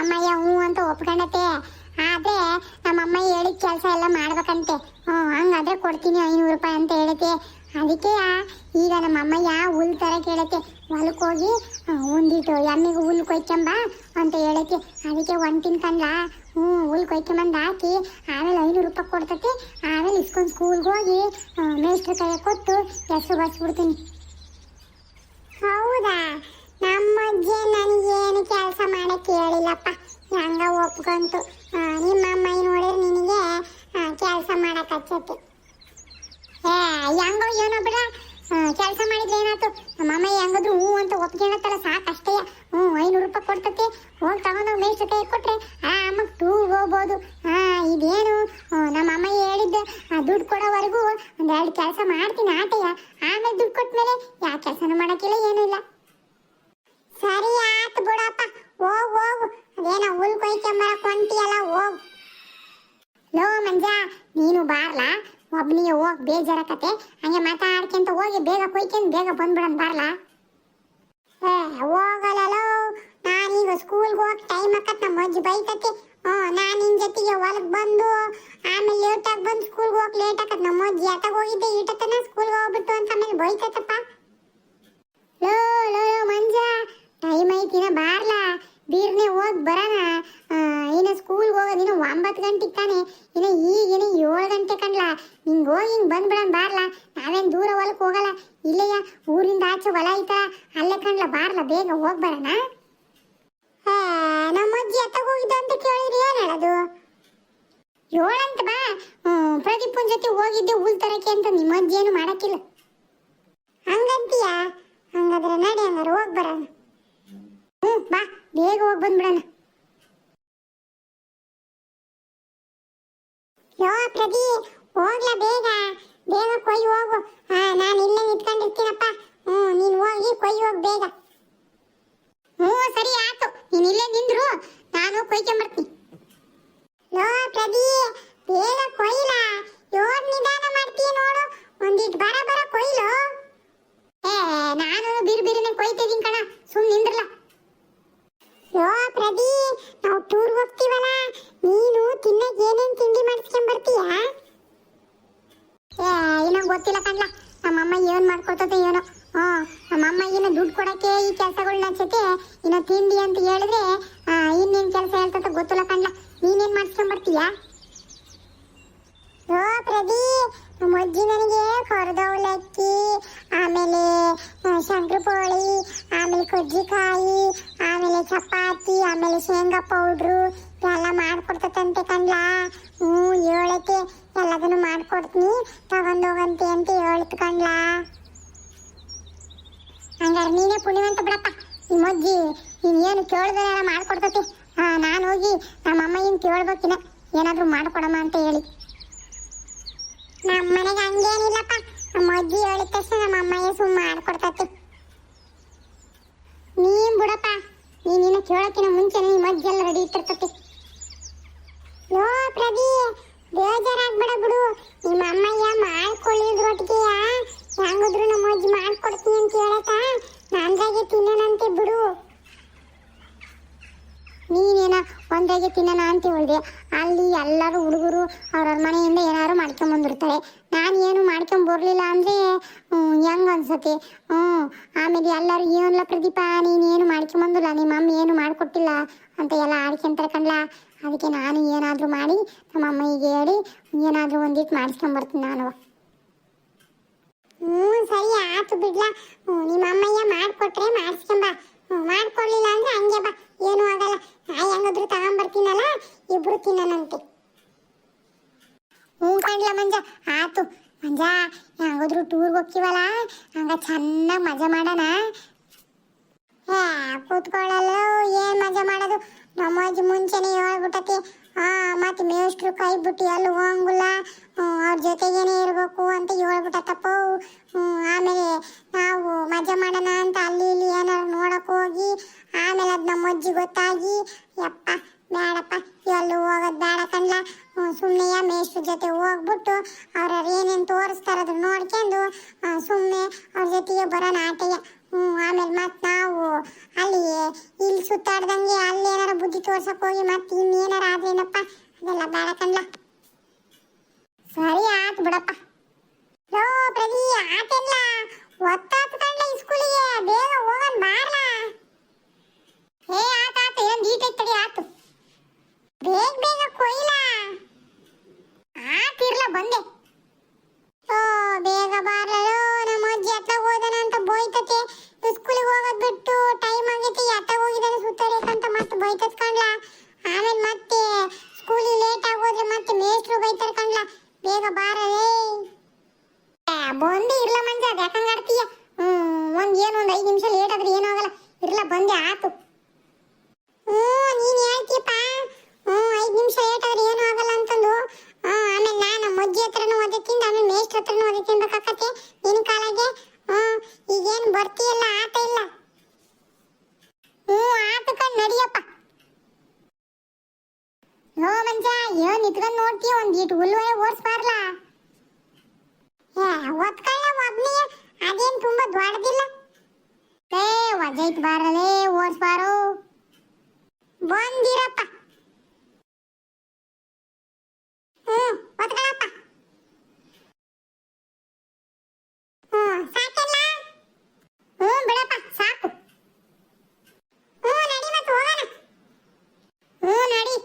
ಅಮ್ಮಯ್ಯ ಹ್ಞೂ ಅಂತ ಒಪ್ಕೊಂಡತೆ. ಆದ್ರೆ ನಮ್ಮ ಅಮ್ಮ ಹೇಳಿದ ಕೆಲಸ ಎಲ್ಲ ಮಾಡ್ಬೇಕಂತೆ. ಹ್ಞೂ, ಹಂಗಾದ್ರೆ ಕೊಡ್ತೀನಿ ಐನೂರು ರೂಪಾಯಿ ಅಂತ ಹೇಳುತ್ತೆ ಅದಕ್ಕೆ ಈಗ ನಮ್ಮ ಅಮ್ಮಯ್ಯ ಹುಲ್ ತರ ಕೇಳತೆ ಹೊಲಕ್ಕೆ ಹೋಗಿ ಒಂದಿಟ್ಟು ಎಮ್ಮಿಗೆ ಹುಲ್ ಕೊಯ್ಕೊಂಬ ಅಂತ ಹೇಳುತ್ತೆ. ಅದಕ್ಕೆ ಒಂದು ಕಣ್ಲ ಹ್ಞೂ, ಹುಲ್ ಕೊಯ್ಕೊಂಬಂದು ಹಾಕಿ, ಆಮೇಲೆ ಐನೂರು ರೂಪಾಯಿ ಕೊಡ್ತತಿ. ಆಮೇಲೆ ಇಸ್ಕೊಂಡು ಸ್ಕೂಲ್ಗೆ ಹೋಗಿ ಮೇಸ್ಟ್ರ ಕೈ ಕೊಟ್ಟು ಹೆಸರು ಬರ್ಸ್ಬಿಡ್ತೀನಿ ಹೌದಾ? ನಮ್ಮ ಕೆಲಸ ಹಂಗ ಒಪ್ಕೊಂತು. ನಿಮ್ಮ ಅಮ್ಮ ನೋಡಿದ್ರೆ ನಿನಗೆ ಕೆಲಸ ಮಾಡಕ್ಕೆ ಹಚ್ಚತ್ತೆ ಏ ಹೆಂಗೋ ಏನೋ ಬಿಡ. ಕೆಲಸ ಮಾಡಿದ್ರೆ ಏನಾಯ್ತು? ನಮ್ಮ ಅಮ್ಮ ಹೆಂಗದ್ರು ಹ್ಞೂ ಅಂತ ಒಪ್ಕೊಂಡತ್ತಲ್ಲ ಸಾಕಷ್ಟೇ ಹ್ಞೂ, ಐನೂರು ರೂಪಾಯಿ ಕೊಡ್ತತಿ. ಹೋಗಿ ತಗೊಂಡೋಗಿ ಮೇಷ್ಟ್ರ ಕೈ ಆ ಮೂ ಟೂರ್ ಹೋಗ್ಬೋದು. ಹಾಂ ಇದೇನು? ನಮ್ಮ ಅಮ್ಮ ಹೇಳಿದ್ದ ದುಡ್ಡು ಕೊಡೋವರೆಗೂ ಎರಡು ಕೆಲಸ ಮಾಡ್ತೀನಿ ಆಟೆಯ ಆಮೇಲೆ ದುಡ್ಡು ಕೊಟ್ಮೇಲೆ ಯಾವ ಕೆಲಸನೂ ಮಾಡೋಕ್ಕಿಲ್ಲ, ಏನೂ ಇಲ್ಲ. ಸರಿ ಆಯ್ತು ಬಿಡಪ್ಪ. ಹೋಗ್ ಹೋಗು ಅದೇನ ಹುಲ್ ಕೊಯ್ಕೊಂಬರ ಕೊಂಟಿಯಲ್ಲ ಹೋಗ್ ಲೋ, ಮಂಜ, ನೀನು ಬಾರ್ಲಾ? ಒಬ್ನಿಗೆ ಹೋಗ್ ಬೇಜಾರಕತೆ ಹಂಗೆ ಮಾತಾಡ್ಕೊಂತ ಹೋಗಿ ಬೇಗ ಕೊಯ್ಕೊಂಡ್ ಬೇಗ ಬಂದ್ಬಿಡನ್ ಬಾರ್ಲಾ? ಏ, ಹೋಗಲ್ಲೋ ನಾನೀಗ ಸ್ಕೂಲ್ಗೆ ಹೋಗಿ ಟೈಮ್ ಆಕತ್ ನಮ್ಮ ಅಜ್ಜಿ ಬೈತತಿ. ಹ್ಞೂ, ನಾನು ನಿನ್ ಜೊತೆಗೆ ಹೊಲಕ್ ಬಂದು, ಆಮೇಲೆ ಲೇಟಾಗಿ ಬಂದು ಸ್ಕೂಲ್ಗೆ ಹೋಗಿ ಲೇಟ್ ಆಕತ್. ನಮ್ಮ ಅಜ್ಜಿ ಆಟಾಗ ಹೋಗಿದ್ದೆ, ಈಟತನ ಸ್ಕೂಲ್ಗೆ ಹೋಗ್ಬಿಟ್ಟು ಅಂತ ಆಮೇಲೆ ಬೈತತಪ್ಪ. ಲೋ ಲೋ ಲೋ, ಮಂಜ, ಟೈಮ್ ಐತಿನ ಬಾರ್ಲಾ? ಬೀರ್ನೆ ಹೋಗಿ ಬರೋಣ. ಇನ್ನು ಸ್ಕೂಲ್ಗೆ ಹೋಗೋದು ಇನ್ನು ಒಂಬತ್ತು ಗಂಟೆಗೆ ತಾನೆ. ಇನ್ನು ಈಗಿನ ಏಳು ಗಂಟೆ ಕಣ್ಲ. ಹಿಂಗೆ ಹೋಗಿ ಹಿಂಗೆ ಬಂದ್ಬಿಡೋಣ ಬಾರ್ಲಾ. ನಾವೇನು ದೂರ ಹೊಲಕ್ಕೆ ಹೋಗಲ್ಲ. ಇಲ್ಲಯ್ಯ, ಊರಿಂದ ಆಚೆ ಹೊಲ ಐತ. ಅಲ್ಲೇ ಕಣ್ಲ ಬಾರ್ಲ, ಬೇಗ ಹೋಗಿ ಬರೋಣ. ನಮ್ಮ ಅಜ್ಜಿ ಎತ್ತಾಗ ಹೋಗಿದ್ದು ಅಂತ ಕೇಳಿದ್ರೆ, ಏನು ಹೇಳೋದು? ಏಳಂತ ಬಾ. ಪ್ರದೀಪನ ಜೊತೆ ಹೋಗಿದ್ದೆ ಹುಲ್ ತರಕ್ಕೆ ಅಂತ ನಿಮ್ಮಜ್ಜಿ ಏನು ಮಾಡಕ್ಕಿಲ್ಲ. ಹಂಗಂತೀಯ? ಹಂಗಾದ್ರೆ ನಡಿ ಹಂಗಾರೆ ಹೋಗಿ ಬರೋಣ. ಹೋಗಿ ಬಂದ್ಬಿಡೋಣ. ಯೋ ಪ್ರದಿ ಹೋಗ್ಲಾ ಬೇಗ ಬೇಗ ಕೊಯ್ ಹೋಗು ಹಾ ನಾನು ಇಲ್ಲೇ ನಿಂತ್ಕೊಂಡಿರ್ತೀನಪ್ಪ ಹ್ಞೂ ನೀನು ಹೋಗಿ ಕೊಯ್ ಹೋಗಿ ಬೇಗ ಹ್ಞೂ ಸರಿ ಆಯ್ತು ನೀನು ಇಲ್ಲೇ ನಿಂದ್ರು ನಾನು ಕೊಯ್ಕೊಂಬರ್ತೀನಿ ಲೋ ಪ್ರದಿ ಬೇಗ ಕೊಯ್ಲ ಯೋಡ್ ನಿಧಾನ ಮಾಡ್ತೀಯ ನೋಡು ಒಂದಿಟ್ಟು ಬರ ಬರ ಕೊಯ್ಲು ಏ ನಾನು ಬಿರು ಬಿರುನೆ ಕೊಯ್ತಿದ್ದೀನಿ ಕಣ ಸುಮ್ ನಿಂದ್ರಲ್ಲ ಯೋ ಪ್ರದಿ ನಾವು ಟೂರ್ ಹೋಗ್ತೀವಲ್ಲ ನೀನು ತಿನ್ನಕ್ ಏನೇನ್ ತಿಂಡಿ ಮಾಡಿಸ್ಕೊಂಡ್ ಬರ್ತೀಯಾ ಏ ಏನೋ ಗೊತ್ತಿಲ್ಲ ಕಣ್ಲ ನಮ್ಮಮ್ಮ ಏನ್ ಮಾಡ್ಕೊತದೆ ಏನೋ ಹ್ಮ್ ನಮ್ಮಮ್ಮ ಏನೋ ದುಡ್ಡು ಕೊಡಕ್ಕೆ ಈ ಕೆಲಸಗಳನ್ನ ಹಚ್ಚತೆ ಇನ್ನು ತಿಂಡಿ ಅಂತ ಹೇಳಿದ್ರೆ ಇನ್ನೇನ್ ಕೆಲಸ ಹೇಳ್ತಂತ ಗೊತ್ತಿಲ್ಲ ಕಣ್ಲ ನೀನೇನ್ ಮಾಡಿಸ್ಕೊಂಡ್ಬರ್ತೀಯ? ಓ ಪ್ರದಿ ನಮ್ಮ ಅಜ್ಜಿ ನನಗೆ ಕೊರದವಲಕ್ಕಿ ಆಮೇಲೆ ಶಂಕರಪೋಳಿ, ಆಮೇಲೆ ಕಜ್ಜಿಕಾಯಿ, ಆಮೇಲೆ ಚಪಾತಿ, ಆಮೇಲೆ ಶೇಂಗಾ ಪೌಡ್ರು, ಎಲ್ಲ ಮಾಡ್ಕೊಡ್ತತಂತೆ ಕಣ್ಲ. ಹ್ಞೂ ಹೇಳಕ್ಕೆ ಎಲ್ಲದನ್ನು ಮಾಡ್ಕೊಡ್ತೀನಿ. ತಗೊಂಡೋಗಂತೆ ಅಂತ ಹೇಳ್ತು ಕಣ್ಲ. ಹಂಗಾರೆ ನೀನೇ ಪುಣ್ಯವಂತ ಬಿಡಪ್ಪ. ನಿಮ್ಮ ಅಜ್ಜಿ ನೀನು ಏನು ಕೇಳ್ದೆಲ್ಲ ಮಾಡ್ಕೊಡ್ತತಿ? ನಾನು ಹೋಗಿ ನಮ್ಮ ಅಮ್ಮ ಏನು ಕೇಳ್ಬೇಕಿನ ಏನಾದರೂ ಮಾಡ್ಕೊಡಮ್ಮ ಅಂತ ಹೇಳಿ. ನಮ್ಮ ಮನೆಗೆ ಹಂಗೇನಿಲ್ಲಪ್ಪ. ನಮ್ಮ ಅಜ್ಜಿ ಹೇಳಿದ ತಕ್ಷಣ ನಮ್ಮ ಅಮ್ಮಯ್ಯ ಸುಮ್ಮ ಮಾಡ್ಕೊಡ್ತತಿ. ನೀನ್ ಬಿಡಪ್ಪ. ನೀನಿನ್ನ ಕೇಳಕ್ಕಿನ ಮುಂಚೆನೆ ನಿಮ್ಮ ಅಜ್ಜಿ ಎಲ್ಲ ರೆಡಿ ಇಟ್ಟಿರ್ತತಿ ಲೋ ಪ್ರದಿ ಬೇಜಾರಾಗ್ಬೇಡ ಬಿಡು ನಿಮ್ಮ ಅಮ್ಮಯ್ಯ ಮಾಡ್ಕೊಳ್ಳಿದ್ರೊಟ್ಟಿಗೆಯ ಹೆಂಗಿದ್ರು ನಮ್ಮ ಅಜ್ಜಿ ಮಾಡ್ಕೊಡ್ತೀನಿ ಅಂತ ಹೇಳತ್ತ ನಂದಾಗೆ ತಿನ್ನೋಣಂತೆ ಬಿಡು ನೀನೇನ ಒಂದಾಗೆ ತಿನ್ನೋಣ ಅಂತ ಹೇಳಿದೆ. ಅಲ್ಲಿ ಎಲ್ಲರೂ ಹುಡುಗರು ಅವ್ರವ್ರ ಮನೆಯಿಂದ ಏನಾದ್ರು ಮಾಡ್ಕೊಂಡ್ ಬಂದಿರ್ತಾರೆ ನಾನು ಏನು ಮಾಡ್ಕೊಂಡ್ ಬರ್ಲಿಲ್ಲ ಅಂದ್ರೆ ಹೆಂಗ್ ಅನ್ಸತಿ ಹ್ಞೂ ಆಮೇಲೆ ಎಲ್ಲರೂ ಏನಲ್ಲ ಪ್ರದೀಪ ನೀನೇನು ಮಾಡ್ಕೊಂಡ್ ಬಂದಿಲ್ಲ ನಿಮ್ಮ ಅಮ್ಮ ಏನು ಮಾಡ್ಕೊಟ್ಟಿಲ್ಲ? ಅಂತ ಎಲ್ಲ ಆಡ್ಕೊಂತಾರೆ ಕಣ್ಲ. ಅದಕ್ಕೆ ನಾನು ಏನಾದರೂ ಮಾಡಿ, ನಮ್ಮ ಅಮ್ಮನಿಗೆ ಹೇಳಿ, ಏನಾದರೂ ಒಂದಿಟ್ಟು ಮಾಡಿಸ್ಕೊಂಬರ್ತೀನಿ ನಾನು. ಹ್ಞೂ ಸರಿ ಆತು ಬಿಡ್ಲಾ. ನಿಮ್ಮ ಅಮ್ಮಯ್ಯ ಮಾಡ್ಕೊಟ್ರೆ ಮಾಡಿಸ್ಕೊಂಬ. ಬಿಟ್ಟು ಎಲ್ಲೂ ಹೋಗಂಗಿಲ್ಲ. ಅವ್ರ ಜೊತೆಗೇನೆ ಇರಬೇಕು ಅಂತ ಹೇಳ್ಬಿಟ್ಟತ್ತಪ್ಪೋ ಆಮೇಲೆ ನಾವು ಮಜಾ ಮಾಡೋಣ ಅಂತ ಅಲ್ಲಿ ಇಲ್ಲಿ ಏನಾರು ನೋಡಕ್ಕೆ ಹೋಗಿ, ಆಮೇಲೆ ಅದು ನಮ್ಮ ಅಜ್ಜಿ ಗೊತ್ತಾಗಿ, ಯಪ್ಪ ಬೇಡಪ್ಪ ಎಲ್ಲೂ ಹೋಗೋದು ಬೇಡ ಕಣ್ಲ. ಸುಮ್ಮನೆ ಮೇಷ್ಟ್ರ ಜೊತೆ ಹೋಗ್ಬಿಟ್ಟು ಅವ್ರವ್ರು ಏನೇನು ತೋರಿಸ್ತಾರೆ ಅದನ್ನ ನೋಡ್ಕೊಂಡು ಸುಮ್ಮನೆ ಅವ್ರ ಜೊತೆಗೆ ಬರೋಣ ಆಟೆಗೆ. ಹ್ಞೂ ಆಮೇಲೆ ಮತ್ತೆ ನಾವು ಅಲ್ಲಿ ಇಲ್ಲಿ ಸುತ್ತಾಡ್ದಂಗೆ ಅಲ್ಲಿ ಏನಾರ ಬುದ್ಧಿ ತೋರ್ಸಕ್ಕೆ ಹೋಗಿ ಮತ್ತೆ ಇನ್ನೇನಾರ ಆದ್ರೇನಪ್ಪ? ಅದೆಲ್ಲ ಬೇಡ ಕಣ್ಲ. ಸರಿ ಆತ್ ಬಿಡಪ್ಪ. ಲೋ ಪ್ರವಿ ಆತೆಲ್ಲ ಒತ್ತಾತ್ ಕಣ್ಲ ಈ ಸ್ಕೂಲಿಗೆ. ಬೇಗ ಹೋಗನ್ ಬಾರ್ಲ. ಹೇ, ಆತ ಆತ ಏನ್ ದೀಟ ತಡಿ, ಆತು. ಬೇಗ ಬೇಗ ಕೊಯ್ಲ. ಆತಿರ್ಲ ಬಂದೆ. ಇರ್ಲ ಬಂದೆ ಆತು ಹ್ಮ್ ನೀನ್ ಹೇಳ್ತೀಯಪ್ಪ ಹ್ಮ್ ಐದ್ ನಿಮಿಷ ಲೇಟ್ ಆದ್ರೆ ಏನೂ ಆಗಲ್ಲ ಅಂತಂದು ಹ್ಮ್ ಆಮೇಲೆ ನಾ ನಮ್ಮ ಅಜ್ಜಿ ಹತ್ರನೂ ಓದಕ್ಕಿಂತ ಆಮೇಲೆ ಮೇಷ್ಟ್ರ ಹತ್ರನೂ ಓದಿ ತಿನ್ಬೇಕಾಕತ್ತೆ ನಿನ್ ಕಾಲಾಗೆ ಹ್ಮ್ ಈಗೇನ್ ಬರ್ತೀಯಲ್ಲ ಆತ ಇಲ್ಲ ಹ್ಮ್ ಆತು ಕಣ್ ನಡಿಯಪ್ಪ ಯೋ ಮಂಜ ಏನ್ ನಿತ್ಕೊಂಡ್ ನೋಡ್ತೀಯ ಒಂದ್ ಈಟ್ ಹುಲ್ವೇ ಓಡ್ಸ್ಬಾರ್ಲಾ ಏ ಒತ್ಕೊಳ್ಳ ಒಬ್ನೇ ಅದೇನ್ ತುಂಬಾ ದೊಡ್ಡದಿಲ್ಲ ಏ ವಜೈತ್ ಬಾರಲೇ ಓಡ್ಸ್ಬಾರು ಬಂದಿರಪ್ಪ ಹ್ಮ್ ಒತ್ಕೊಳಪ್ಪ ಹ್ಮ್ ಸಾಕಲ್ಲ ಹ್ಮ್ ಬಿಡಪ್ಪ ಸಾಕು ಹ್ಮ್ ನಡಿ ಮತ್ತೆ ಹೋಗೋಣ ಹ್ಮ್ ನಡಿ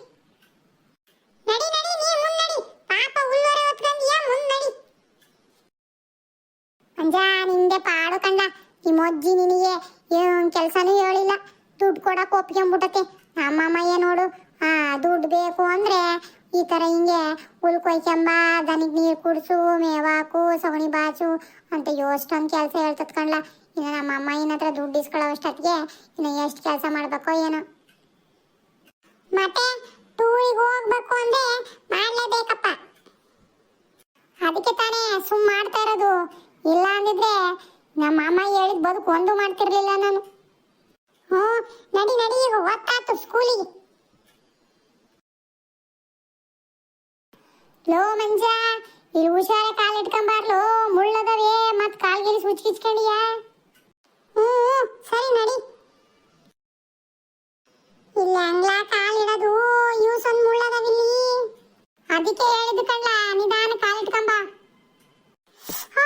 ನಡಿ ನಡಿ ನೀ ಮುಂದ್ ನಡಿ ಪಾಪ ಹುಲ್ಲೋರೆ ಹೊತ್ಕೊಂಡ್ಯಾ ಮುಂದ್ ನಡಿ ಅಂಜ ನಿಂದೆ ಪಾಡು ಕಂಡ ನಿಮ್ಮ ಅಜ್ಜಿ ನಿನಗೆ ಏನ್ ಕೆಲ್ಸನೂ ಹೇಳಿಲ್ಲ. ದುಡ್ಡು ಕೊಡಕ್ ಒಪ್ಕೊಂಡ್ಬಿಟ್ಟತೆ ನಮ್ಮಮ್ಮ ನೋಡು, ಆ ದುಡ್ಡು ಬೇಕು ಅಂದ್ರೆ ಈ ತರ ಹಿಂಗೆ ಹುಲ್ ದನಿಗೆ ನೀರು ಕುಡ್ಸು ಮೇವಾಕು ಸಗಣಿ ಬಾಚು ಅಂತ ಎಷ್ಟೊಂದು ಕೆಲಸ ಹೇಳ್ತದ ಕಣ್ಲ. ಇನ್ನು ನಮ್ಮ ಅಮ್ಮ ಏನ್ ಹತ್ರ ದುಡ್ಡು ಇಸ್ಕೊಳ್ಳೋಷ್ಟೊತ್ತಿಗೆ ಇನ್ನು ಎಷ್ಟು ಕೆಲಸ ಮಾಡ್ಬೇಕೋ ಏನೋ. ಮತ್ತೆ ಟೂರಿಗೆ ಹೋಗ್ಬೇಕು ಅಂದ್ರೆ ಮಾಡ್ಲೇಬೇಕಪ್ಪ. ಅದಕ್ಕೆ ತಾನೇ ಸುಮ್ ಮಾಡ್ತಾ ಇರೋದು. ಇಲ್ಲ ಅಂದಿದ್ರೆ ನಮ್ಮ ಅಮ್ಮ ಹೇಳಿದ ಬದುಕು ಒಂದು ಮಾಡ್ತಿರ್ಲಿಲ್ಲ ನಾನು. ಹ್ಞೂ, ನಡಿ ನಡಿ, ಈಗ ಒತ್ತಾತು ಸ್ಕೂಲಿಗೆ ಲೋ ಮಂಜ, ಇಲ್ಲಿ ಹುಷಾರ ಕಾಲ್ ಇಟ್ಕೊಂಬಾರ್ಲು ಮುಳ್ಳದವೇ ಮತ್ ಕಾಲ್ಗಿಲಿ ಸುಚ್ ಕಿಚ್ಕೊಂಡಿಯಾ? ಹ್ಞೂ, ಸರಿ, ನಡಿ. ಇಲ್ಲಿ ಅಂಗ್ಲ ಕಾಲ್ ಇಡೋದು ಯೂಸ್ ಒಂದ್ ಮುಳ್ಳದವಿಲ್ಲಿ ಅದಕ್ಕೆ ಹೇಳಿದ್ ಕಣ್ಲ ನಿಧಾನ ಕಾಲಿಟ್ಕೊಂಬ ಆ,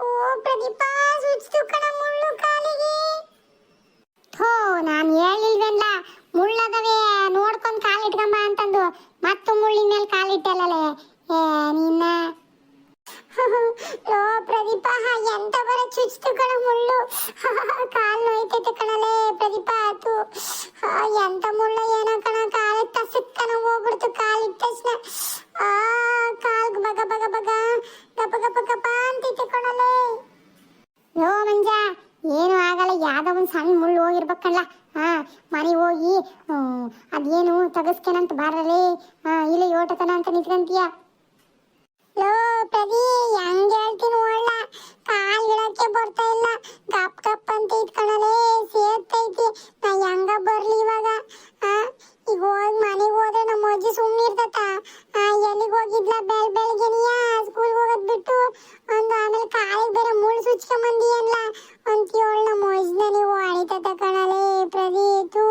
ಓ ಪ್ರದೀಪ ಸುಚ್ತು ಕಣ ಮುಳ್ಳು ಕಾಲಿಗೆ ಥೋ ನಾನು ಹೇಳಿಲ್ವೇನ್ಲ ಮುಳ್ಳದವೆ ನೋಡ್ಕೊಂಡ್ ಕಾಲಿಟ್ಕೊಂಬ ಅಂತಂದು ಮತ್ತು ಮುಳ್ಳಿನ ಮೇಲೆ ಕಾಲಿಟ್ಟಲ್ಲೇ ಏ ನಿನ್ನ ಲೋ ಪ್ರದೀಪ ಎಂತ ಬರ ಚುಚ್ತು ಕಣ ಮುಳ್ಳು ಕಾಲ್ ನೋಯ್ತೈತೆ ಕಣಲೇ ಪ್ರದೀಪ ಆತು ಆ, ಎಂತ ಮುಳ್ಳು ಏನೋ ಕಣ ಕಾಲ ತಸಕ್ ಕಣ ಹೋಗ್ಬಿಡ್ತು, ಕಾಲಿಟ್ಟ ತಕ್ಷಣ. ಆ ಕಾಲ್ ಬಗ ಬಗ ಬಗ, ಗಪ ಗಪ ಗಪ ಅಂತ ಕಣಲೇ ಯೋ ಮಂಜ, ಏನು ಆಗಲ್ಲ, ಯಾವ್ದೋ ಒಂದು ಸಣ್ಣ ಮುಳ್ಳು ಹೋಗಿರ್ಬೇಕಲ್ಲ. ಹಾ ಮರಿ ಹೋಗಿ ಅದೇನು ತಗಸ್ಕೇನಂತ ಬಾರಲೇ. ಇಲ್ಲ ಯೋಟತನ ಅಂತ ನಿಂತ್ಕಂತೀಯ? ಲೋ ಪ್ರದಿ, ಹೆಂಗ್ ಹೇಳ್ತೀನಿ ಒಳ್ಳ? ಕಾಲ್ ಇಡಕ್ಕೆ ಬರ್ತಾ ಇಲ್ಲ. ಗಪ್ ಗಪ್ ಅಂತ ಇಟ್ಕೊಳಲೇ ಸೇರ್ತೈತಿ. ಹೆಂಗ ಬರ್ಲಿ ಇವಾಗ? ಈಗ ಹೋಗಿ ಮನೆಗೆ ಹೋದ್ರೆ ನಮ್ಮ ಅಜ್ಜಿ ಸುಮ್ಮನೆ ಇರ್ತತ. ಎಲ್ಲಿಗೆ ಹೋಗಿದ್ಲ? ಬೆಳ್ ಬೆಳಗ್ಗೆನಿಯ ಸ್ಕೂಲ್ ಹೋಗೋದ್ ಬಿಟ್ಟು ಒಂದು ಆಮೇಲೆ ಕಾಲಿಗೆ ಬೇರೆ ಮುಳ್ಳು ಸುಚ್ಕೊಂಬಂದಿ ಅಲ್ಲ ಅಂತ ಹೇಳಿ ನಮ್ಮ ಅಜ್ಜನ ನೀವು ಹೊಡಿತತ ಕಣಲೇ ಪ್ರದೀತು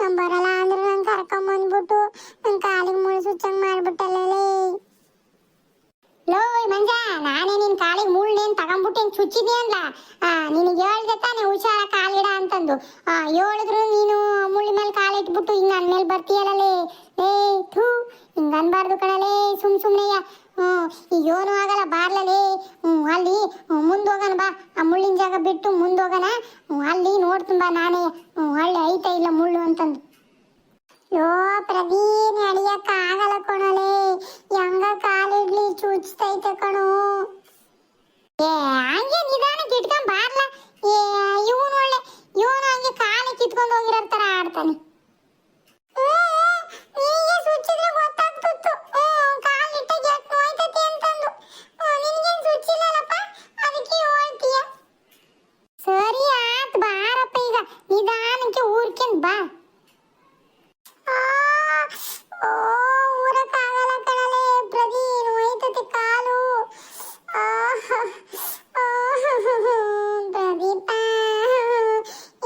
ನಮ್ ಬರಲ್ಲ ಅಂದ್ರೆ ನಂಗೆ ಕರ್ಕೊಂಬಂದ್ಬಿಟ್ಟು ನನ್ ಕಾಲಿಗೆ ಮುಳ್ಳು ಸುಚ್ಚಂಗ್ ಮಾಡ್ಬಿಟ್ಟಲ್ಲೇ ಲೋ ಮಂಜ, ನಾನೇ ನಿನ್ ಕಾಲಿಗೆ ಮುಳ್ಳೇನ್ ತಗೊಂಡ್ಬಿಟ್ಟೇನ್ ಚುಚ್ಚಿದ್ನಿ ಅನ್ಲ ಆ, ನಿನಗೆ ಹೇಳ್ದೆ ತಾನೆ ಹುಷಾರ ಆ, ಹೇಳಿದ್ರು ನೀನು ಮುಳ್ಳಿ ಮೇಲೆ ಕಾಲಿಟ್ಬಿಟ್ಟು ಹಿಂಗ ನನ್ ಮೇಲೆ ಬರ್ತೀಯಲ್ಲೇ ಏ ಥೂ, ಹಿಂಗ ಅನ್ಬಾರ್ದು ಕಣಲೇ, ಸುಮ್ ಸುಮ್ನೆಯ. ಹ್ಮ್ ಈಗ ಆಗಲ್ಲ ಬಾರ್ಲಲೇ ಹ್ಞೂ, ಅಲ್ಲಿ ಮುಂದೆ ಹೋಗೋಣ ಬಾ. ಆ ಮುಳ್ಳಿನ ಜಾಗ ಬಿಟ್ಟು ಮುಂದೆ ಹೋಗೋಣ. ಅಲ್ಲಿ ನೋಡ್ತೀನಿ ಬಾ ನಾನೇ. ಹ್ಮ್ ಅಲ್ಲಿ ಐತ ಇಲ್ಲ ಮುಳ್ಳು ಅಂತಂದು. ಯೋ ಪ್ರದೀನ್ ನಡಿಯಕ್ಕ ಆಗಲ್ಲ ಯಂಗ ಹೆಂಗ ಕಾಲಿಡ್ಲಿ ಚುಚ್ತೈತೆ ಕಣೋ. ಏ, ಹಂಗೆ ನಿಧಾನಕ್ಕೆ ಇಟ್ಕೊಂಡ್ ಬಾರ್ಲ. ಏ, ಇವನು ಒಳ್ಳೆ ಇವನು ಹಂಗೆ ಕಾಲಿ ಕಿತ್ಕೊಂಡು ಹೋಗಿರೋ ತರ ಆಡ್ತಾನೆ ಹೀಗೆ ಸುಚ್ಚಿದ್ರೆ ಗೊತ್ತಾಗ್ತಿತ್ತು ಕಾಲಿಟ್ಟಾಗ ಎಷ್ಟು ನೋಯ್ತೈತಿ ಅಂತಂದು ನಿನ್ಗೇನು ಸುಚ್ಚಿಲ್ಲಲ್ಲಪ್ಪ ಅದಕ್ಕೆ ಹೇಳ್ತೀಯ ಸರಿ ಆತ್ ಬಾರಪ್ಪ ಈಗ ನಿಧಾನಕ್ಕೆ ಊರ್ಕೆಂದ್ ಬಾ ಆ, ಓ, ಊರಕ್ಕಾಗಲ್ಲ ಕಣಲೆ ಪ್ರದೀನ್ ಹೋಯ್ತತೆ ಕಾಲು ಆಹ್, ಆಹ್, ಪ್ರದೀಪ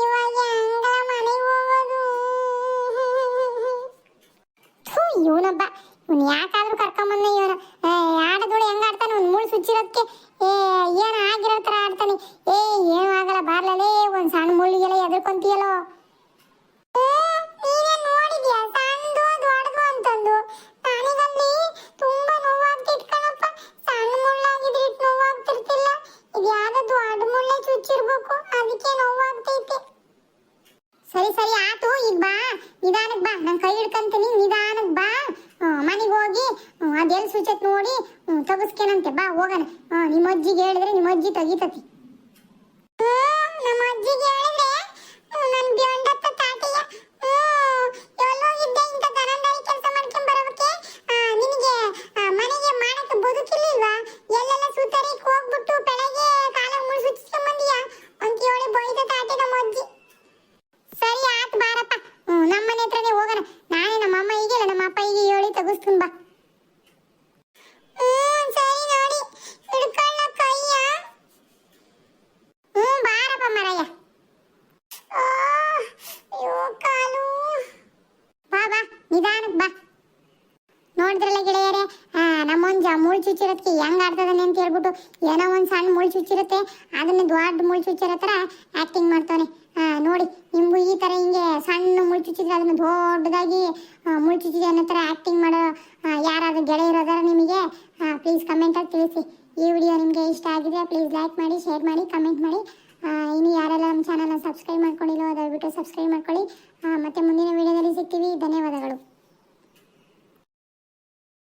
ಇವಾಗ ಹೆಂಗಲ ಮನೆಗೆ ಹೋಗೋದು ನೋಡೋದಕ್ಕೆ ಏ ಏನು ಆಗಿರೋ ಥರ ಆಡ್ತಾನೆ ಏ ಏನು ಆಗಲ್ಲ ಬಾರ್ಲೇ ಒಂದು ಸಣ್ಣ ಮುಳ್ಳಿಗೆಲ್ಲ ಎದ್ರಕೊಂತೀಯಲ್ಲೋ ನೀನೇ ನೋಡಿದ್ಯಾ ಸಣ್ಣದು ದೊಡ್ಡದು ಅಂತಂದು ನನಗಲ್ಲಿ ತುಂಬಾ ನೋವಾಗ್ತಿತ್ತು ಕಣಪ್ಪ ಸಣ್ಣ ಮುಳ್ಳಾಗಿದ್ರೆ ಇಟ್ಟು ನೋವಾಗ್ತಿರ್ತಿಲ್ಲ ಇದು ಯಾವ್ದೋ ದೊಡ್ಡ ಮುಳ್ಳೆ ಚುಚ್ಚಿರ್ಬೇಕು ಅದಕ್ಕೆ ನೋವಾಗ್ತೈತೆ ಸರಿ ಸರಿ ಆತು ಈಗ ಬಾ ನಿಧಾನಕ್ಕೆ ಬಾ ನಾನು ಕೈ ಹಿಡ್ಕಂತೀನಿ ನಿಧಾನಕ್ಕೆ ಬಾ ಮನೆಗೆ ಹೋಗಿ ಅದೆಲ್ಲಿ ಸುಚತ್ ನೋಡಿ ಹ್ಮ್, ತೆಗಿಸ್ಕೇನಂತೆ ಬಾ ಹೋಗೋಣ ಹ್ಮ್, ನಿಮ್ಮ ಅಜ್ಜಿಗೆ ಹೇಳಿದ್ರೆ ನಿಮ್ಮ ಅಜ್ಜಿ ತೆಗಿತತಿ ನಮ್ಮ ಅಜ್ಜಿಗೆ ಹೇಳಿದ್ರೆ ನನ್ನ ಬ್ಯಾಂಡತ್ತ ತಾಟಿಯ ಎಲ್ಲೋಗಿದ್ದೆ ಇಂಥ ದನಂದಾರಿ ಕೆಲಸ ಮಾಡ್ಕೊಂಡ್ ಬರೋದಕ್ಕೆ ನಿನಗೆ ಆ, ಮನೆಗೆ ಮಾಡಕ್ಕೆ ಬದುಕಿರ್ಲಿಲ್ವಾ ಎಲ್ಲೆಲ್ಲ ಸುತ್ತರಿಕ್ ಹೋಗ್ಬಿಟ್ಟು ಬೆಳಗ್ಗೆ ಕಾಲ ಮುಳ್ಸುಚ್ಕೊಂಡ್ ಬಂದಿಯಾ ಅಂತ ಹೇಳಿ ಬೈದ ತಾಟಿ ನಮ್ಮ ಅಜ್ಜಿ ಸರಿ ಆತ್ ಬಾರಪ್ಪ ಹ್ಮ್ ನಮ್ಮ ಮನೆ ಹತ್ರನೇ ಹೋಗೋಣ ನಾನೇ ನಮ್ಮ ಅಮ್ಮ ಈಗಿಲ್ಲ ನಮ್ಮ ಅಪ್ಪ ಈಗ ಹೇಳಿ ತೆಗಿಸ್ತೀನಿ ಬಾ ಹ್ಮ್ ಸರಿ ನೋಡಿ ಹಿಡ್ಕೊಳ್ಳ ಕೈಯ ಹ್ಮ್ ಬಾರಪ್ಪ ಮರಯ್ಯ ಆ, ಅಯ್ಯೋ ಕಾಲು ಬಾ ಬಾ ನಿಧಾನಕ್ಕೆ ಬಾ. ನೋಡಿದ್ರಲ್ಲ ಗೆಳೆಯರೇ ನಮ್ಮೊಂದ್ ಹೆಂಗ್ ಆಡ್ತದಾನೆ ಅಂತ ಹೇಳ್ಬಿಟ್ಟು ಏನೋ ಒಂದ್ ಸಣ್ಣ ಮುಳ್ ಚುಚ್ಚಿರುತ್ತೆ. ಅದನ್ನ ದೊಡ್ಡ ಮುಳ್ ಚುಚ್ಚಿರೋ ಥರ ಮಾಡ್ತಾನೆ ನೋಡಿ ನಿಮ್ಗು ಈ ಥರ ಹಿಂಗೆ ಸಣ್ಣ ಮುಳ್ಳು ಚುಚ್ಚಿದ್ರೆ ಅದನ್ನ ದೊಡ್ಡದಾಗಿ ಮುಳ್ಳು ಅನ್ನೋ ಥರ ಆಕ್ಟಿಂಗ್ ಮಾಡೋ ಯಾರಾದ್ರೂ ಗೆಳೆಯರೋದಾರ ನಿಮಗೆ? ಪ್ಲೀಸ್ ಕಮೆಂಟಾಗಿ ತಿಳಿಸಿ. ಈ ವಿಡಿಯೋ ನಿಮಗೆ ಇಷ್ಟ ಆಗಿದೆ ಪ್ಲೀಸ್ ಲೈಕ್ ಮಾಡಿ ಶೇರ್ ಮಾಡಿ ಕಮೆಂಟ್ ಮಾಡಿ. ಇನ್ನು ಯಾರೆಲ್ಲ ನಮ್ಮ ಚಾನಲ್ನ ಸಬ್ಸ್ಕ್ರೈಬ್ ಮಾಡ್ಕೊಂಡಿಲ್ಲೋ ದಯವಿಟ್ಟು ಸಬ್ಸ್ಕ್ರೈಬ್ ಮಾಡ್ಕೊಳ್ಳಿ. ಮತ್ತೆ ಮುಂದಿನ ವಿಡಿಯೋದಲ್ಲಿ ಸಿಗ್ತೀವಿ. ಧನ್ಯವಾದಗಳು.